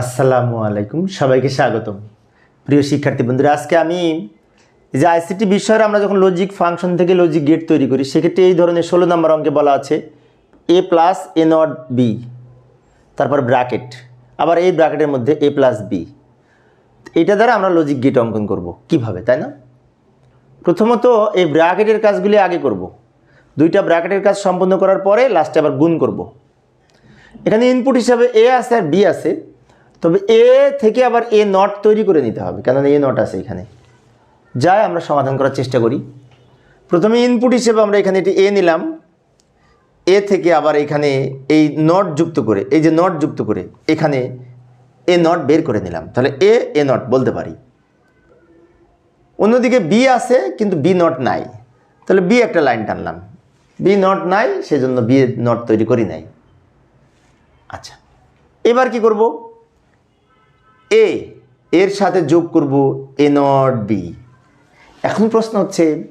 আসসালামু আলাইকুম, সবাইকে স্বাগতম। প্রিয় শিক্ষার্থী বন্ধুরা, আজকে আমি যে আইসিটি বিষয়ের আমরা যখন লজিক ফাংশন থেকে লজিক গেট তৈরি করি, সেক্ষেত্রে এই ধরনের ষোলো নম্বর অঙ্কে বলা আছে A plus A not B তারপর ব্র্যাকেট আবার এই ব্র্যাকেটের মধ্যে এ প্লাস বি এটা দ্বারা আমরা লজিক গেট অঙ্কন করব। কীভাবে, তাই না? প্রথমত এই ব্র্যাকেটের কাজগুলি আগে করব। দুইটা ব্র্যাকেটের কাজ সম্পন্ন করার পরে লাস্টে আবার গুণ করব। এখানে ইনপুট হিসাবে এ আছে আর বি আছে। তবে এ থেকে আবার এ নট তৈরি করে নিতে হবে, কেননা এ নট আছে এখানে। যাই আমরা সমাধান করার চেষ্টা করি। প্রথমে ইনপুট হিসেবে আমরা এখানে এটি এ নিলাম। এ থেকে আবার এখানে এই নট যুক্ত করে, এই যে নট যুক্ত করে এখানে এ নট বের করে নিলাম। তাহলে এ এ নট বলতে পারি। অন্যদিকে বি আছে, কিন্তু বি নট নাই। তাহলে বি একটা লাইন টানলাম। বি নট নাই, সেজন্য বি নট তৈরি করি নাই। আচ্ছা। এবার কি করব? এ, এর সাথে যোগ করব এ নট বি। এখন প্রশ্ন হচ্ছে,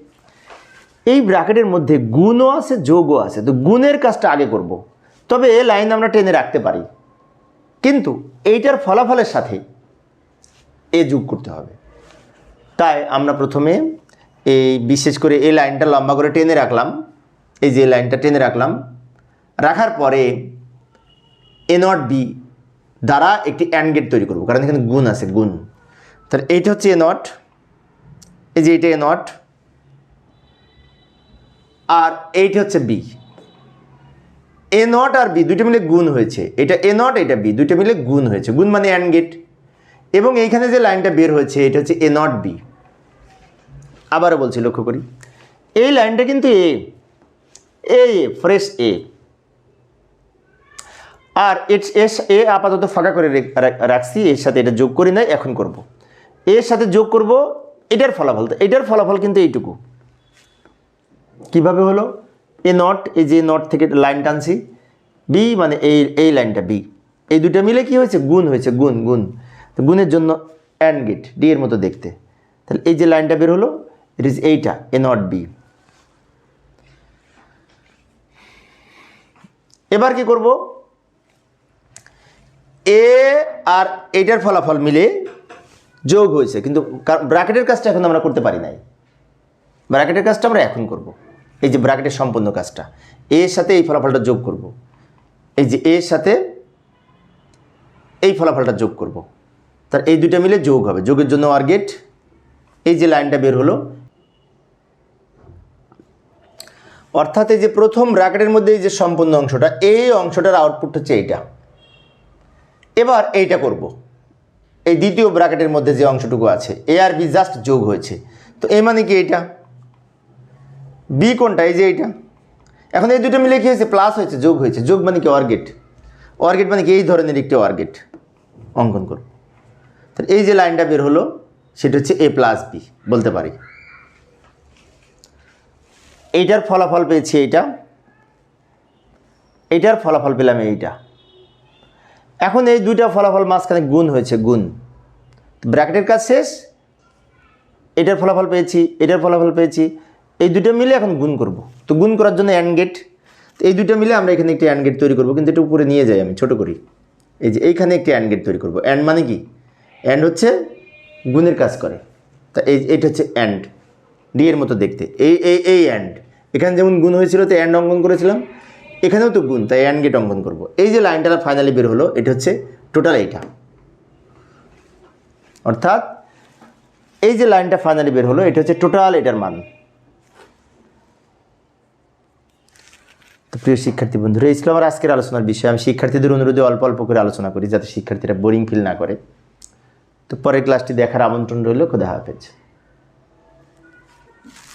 এই ব্র্যাকেটের মধ্যে গুণও আছে, যোগও আছে, তো গুণের কাজটা আগে করব। তবে এ লাইন আমরা টেনে রাখতে পারি। কিন্তু এইটার ফলাফলের সাথে এ যোগ করতে হবে। তাই আমরা প্রথমে এই বিশেষ করে এই লাইনটা লম্বা করে টেনে রাখলাম। এই যে লাইনটা টেনে রাখলাম। রাখার পরে এ নট বি দ্বারা একটি অ্যান্ড গেট তৈরি করব, কারণ এখানে গুণ আছে, গুণ। তাহলে এইটা হচ্ছে এ নট এই যে এইটা এ নট আর এইটা হচ্ছে বি এ নট আর বি দুইটা মিলে গুণ হয়েছে। এটা এ নট এটা বি দুইটা মিলে গুণ হয়েছে। গুণ মানে অ্যান্ড গেট এবং এইখানে যে লাইনটা বের হয়েছে, এটা হচ্ছে এ নট বি আবারও বলছি, লক্ষ্য করি। এই লাইনটা কিন্তু এ এ ফ্রেশ এ আর এর এ আপাতত ফাঁকা করে রেখ- রাখছি, এর সাথে এটা যোগ করি নাই, এখন করব। এর সাথে যোগ করব, এটার ফলাফল, তো এটার ফলাফল কিন্তু এইটুকু। কীভাবে হলো? এ নট, এই যে নট থেকে লাইন টানছি বি মানে এই এই লাইনটা বি এই দুটো মিলে কি হয়েছে? গুণ হয়েছে, গুণ গুণ। তো গুণের জন্য অ্যান্ড গেট ডি এর মতো দেখতে। তাহলে এই যে লাইনটা বের হলো ইট ইজ এইটা এ নট বি এবার কি করব? এ আর এইটার ফলাফল মিলে যোগ হয়েছে। কিন্তু ব্র্যাকেটের কাজটা এখন আমরা করতে পারি নাই। ব্র্যাকেটের কাজটা আমরা এখন করব। এই যে ব্র্যাকেটের সম্পূর্ণ কাজটা। এর সাথে এই ফলাফলটা যোগ করব। এই যে এর সাথে এই ফলাফলটা যোগ করব। তার এই দুইটা মিলে যোগ হবে। যোগের জন্য গেট এই যে লাইনটা বের হলো। অর্থাৎ এই যে প্রথম ব্র্যাকেটের মধ্যে এই যে সম্পূর্ণ অংশটা, এই অংশটার আউটপুট হচ্ছে এইটা। এবার এইটা করব। এই দ্বিতীয় ব্র্যাকেটের মধ্যে যে অংশটুকু আছে এ আর বি জাস্ট যোগ হয়েছে। তো এ মানে কি এইটা বি কোনটা? এই যে এইটা। এখন এই দুটো মিলে কি হয়েছে? প্লাস হয়েছে, যোগ হয়েছে। যোগ মানে কি? অর্গেট। অর্গেট মানে কি? এই ধরনের একটি অর্গেট। অঙ্কন করব। তাহলে এই যে লাইনটা বের হলো, সেটা হচ্ছে এ প্লাস বি বলতে পারি। এইটার ফলাফল পেয়েছি এইটা। এইটার ফলাফল পেলাম এইটা। এখন এই দুইটা ফলাফল মাঝখানে গুণ হয়েছে, গুণ। ব্র্যাকেটের কাজ শেষ, এটার ফলাফল পেয়েছি, এটার ফলাফল পেয়েছি, এই দুটো মিলে এখন গুণ করব। তো গুণ করার জন্য অ্যান্ড গেট তো এই দুটো মিলে আমরা এখানে একটি অ্যান্ড গেট তৈরি করব, কিন্তু এটা উপরে নিয়ে যাই আমি, ছোট করি। এই যে এইখানে একটি অ্যান্ড গেট তৈরি করব। অ্যান্ড মানে কি? অ্যান্ড হচ্ছে গুণের কাজ করে। তা এই, এটা হচ্ছে অ্যান্ড ডি এর মতো দেখতে। এই এই এই অ্যান্ড এখানে যেমন গুণ হয়েছিল, তো অ্যান্ড অঙ্কন করেছিলাম। এখানেও তো গুণ, তাই অ্যান্ড গেট অঙ্কন করব। এই যে লাইনটা ফাইনালি বের হলো, এটা হচ্ছে টোটাল এইটা। অর্থাৎ এই যে লাইনটা ফাইনালি বের হলো, এটা হচ্ছে টোটাল এটার মান। তো প্রিয় শিক্ষার্থী বন্ধুরা, এই ছিল আমার আজকের আলোচনার বিষয়। আমি শিক্ষার্থীদের অনুরোধে অল্প অল্প করে আলোচনা করি, যাতে শিক্ষার্থীরা বোরিং ফিল না করে। তো পরের ক্লাসটি দেখার আমন্ত্রণ রইল, খোদা হাফেজ।